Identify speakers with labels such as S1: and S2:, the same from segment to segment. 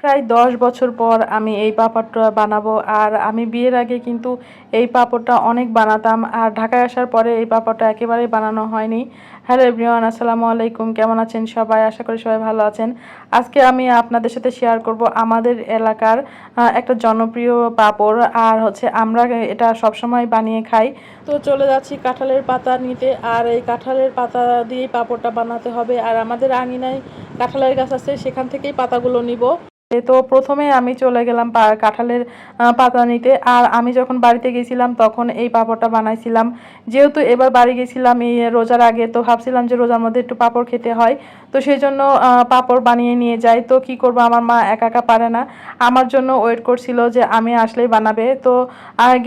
S1: প্রায় দশ বছর পর আমি এই পাঁপড়টা বানাবো। আর আমি বিয়ের আগে কিন্তু এই পাঁপড়টা অনেক বানাতাম। আর ঢাকায় আসার পরে এই পাঁপড়টা একেবারেই বানানো হয়নি। হ্যালো এভরিওয়ান, আসসালামু আলাইকুম। কেমন আছেন সবাই? আশা করি সবাই ভালো আছেন। আজকে আমি আপনাদের সাথে শেয়ার করব আমাদের এলাকার একটা জনপ্রিয় পাঁপড়। আর হচ্ছে আমরা এটা সবসময় বানিয়ে খাই। তো চলে যাচ্ছি কাঁঠালের পাতা নিতে। আর এই কাঁঠালের পাতা দিয়ে পাঁপড়টা বানাতে হবে। আর আমাদের আঙিনায় কাঁঠালের গাছ আছে, সেখান থেকেই পাতাগুলো নিব। তো প্রথমে আমি চলে গেলাম কাঁঠালের পাতা নিতে। আর আমি যখন বাড়িতে গেছিলাম তখন এই পাঁপড়টা বানাইছিলাম। যেহেতু এবার বাড়ি গেছিলাম এই রোজার আগে, তো ভাবছিলাম যে রোজার মধ্যে একটু পাঁপড় খেতে হয়। তো সেই জন্য পাঁপড় বানিয়ে নিয়ে যাই। তো কি করব? আমার মা একা একা পারে না। আমার জন্য ওয়েট করছিল যে আমি আসলেই বানাবে। তো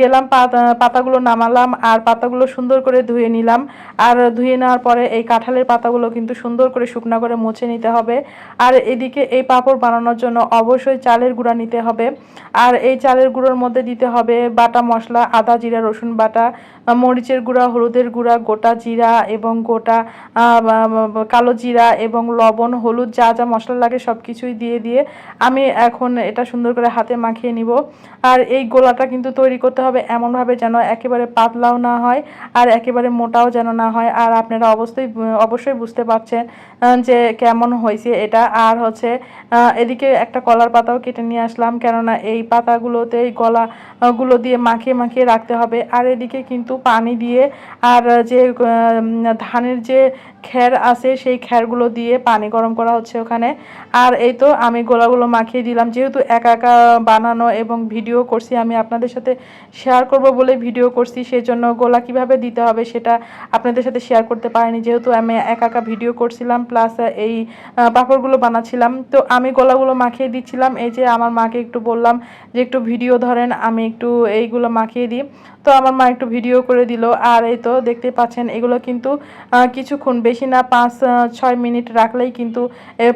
S1: গেলাম পাতা, পাতাগুলো নামালাম আর পাতাগুলো সুন্দর করে ধুয়ে নিলাম। আর ধুয়ে নেওয়ার পরে এই কাঁঠালের পাতাগুলো কিন্তু সুন্দর করে শুকনা করে মুছে নিতে হবে। আর এদিকে এই পাঁপড় বানানোর জন্য অবশ্যই চালের গুঁড়া নিতে হবে। আর এই চালের গুঁড়োর মধ্যে দিতে হবে বাটা মশলা, আদা, জিরা, রসুন বাটা, মরিচের গুঁড়া, হলুদের গুঁড়া, গোটা জিরা এবং গোটা কালো জিরা এবং লবণ, হলুদ যা যা মশলা লাগে সব কিছুই দিয়ে দিয়ে আমি এখন এটা সুন্দর করে হাতে মাখিয়ে নিব। আর এই গোলাটা কিন্তু তৈরি করতে হবে এমনভাবে যেন একেবারে পাতলাও না হয় আর একেবারে মোটাও যেন না হয়। আর আপনারা অবশ্যই অবশ্যই বুঝতে পারছেন যে কেমন হয়েছে এটা। আর হচ্ছে এদিকে একটা কলার পাতাও কেটে নিয়ে আসলাম। কেননা এই পাতাগুলোতে এই কলা গুলো দিয়ে মাখিয়ে মাখিয়ে রাখতে হবে। আর এদিকে কিন্তু পানি দিয়ে আর যে ধানের যে খ্যার আছে, সেই খ্যারগুলো দিয়ে পানি গরম করা হচ্ছে ওখানে। আর এই তো আমি গোলাগুলো মাখিয়ে দিলাম। যেহেতু একা একা বানানো এবং ভিডিও করছি, আমি আপনাদের সাথে শেয়ার করব বলে ভিডিও করছি সেই জন্য গোলা কীভাবে দিতে হবে সেটা আপনাদের সাথে শেয়ার করতে পারিনি। যেহেতু আমি একা একা ভিডিও করছিলাম প্লাস এই পাঁপড়গুলো বানাচ্ছিলাম, তো আমি গোলাগুলো মাখিয়ে দিচ্ছিলাম। এই যে আমার মাকে একটু বললাম যে একটু ভিডিও ধরেন, আমি একটু এইগুলো মাখিয়ে দিই। তো আমার মা একটু ভিডিও করে দিল। আর এই তো দেখতে পাচ্ছেন, এগুলো কিন্তু কিছুক্ষণ বেশি না, পাঁচ ছয় মিনিট রাখলেই কিন্তু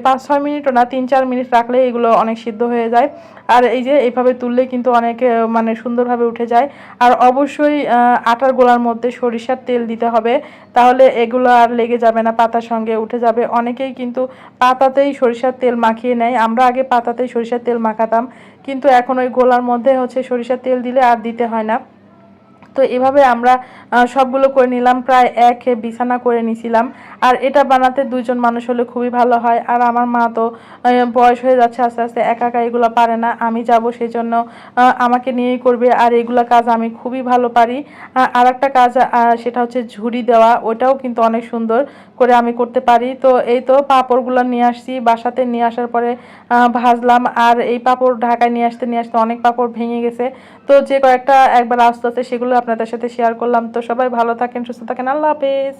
S1: পাঁচ, ছয় মিনিটও না, তিন, চার মিনিট রাখলেই এগুলো অনেক সিদ্ধ হয়ে যায়। আর এই যে এইভাবে তুললে কিন্তু অনেক মানে সুন্দরভাবে উঠে যায়। আর অবশ্যই আটার গোলার মধ্যে সরিষার তেল দিতে হবে, তাহলে এগুলো আর লেগে যাবে না, পাতার সঙ্গে উঠে যাবে। অনেকেই কিন্তু পাতাতেই সরিষার তেল মাখিয়ে নেয়। আমরা আগে পাতাতেই সরিষার তেল মাখাতাম, কিন্তু এখন ওই গোলার মধ্যে হচ্ছে সরিষার তেল দিলে আর দিতে হয় না। তো এভাবে আমরা সবগুলো করে নিলাম, প্রায় এক বিছানা করে নিছিলাম। আর এটা বানাতে দুজন মানুষ হলে খুবই ভালো হয়। আর আমার মা তো বয়স হয়ে যাচ্ছে আস্তে আস্তে, একা একা এগুলো পারে না। আমি যাব সেই জন্য আমাকে নিয়েই করবে। আর এগুলো কাজ আমি খুবই ভালো পারি। আর একটা কাজ সেটা হচ্ছে ঝুড়ি দেওয়া। ওটাও কিন্তু অনেক সুন্দর। করে আমি করতে পারি। তো এই তো পাঁপড়গুলো নিয়ে আসছি। বাসাতে নিয়ে আসার পরে ভাজলাম। আর এই পাঁপড় ঢাকায় নিয়ে আসতে নিয়ে আসতে অনেক পাঁপড় ভেঙে গেছে। তো যে কয়েকটা একবার আস্তে আস্তে সেগুলো আপনাদের সাথে শেয়ার করলাম। তো সবাই ভালো থাকেন, সুস্থ থাকেন। আল্লাহ হাফেজ।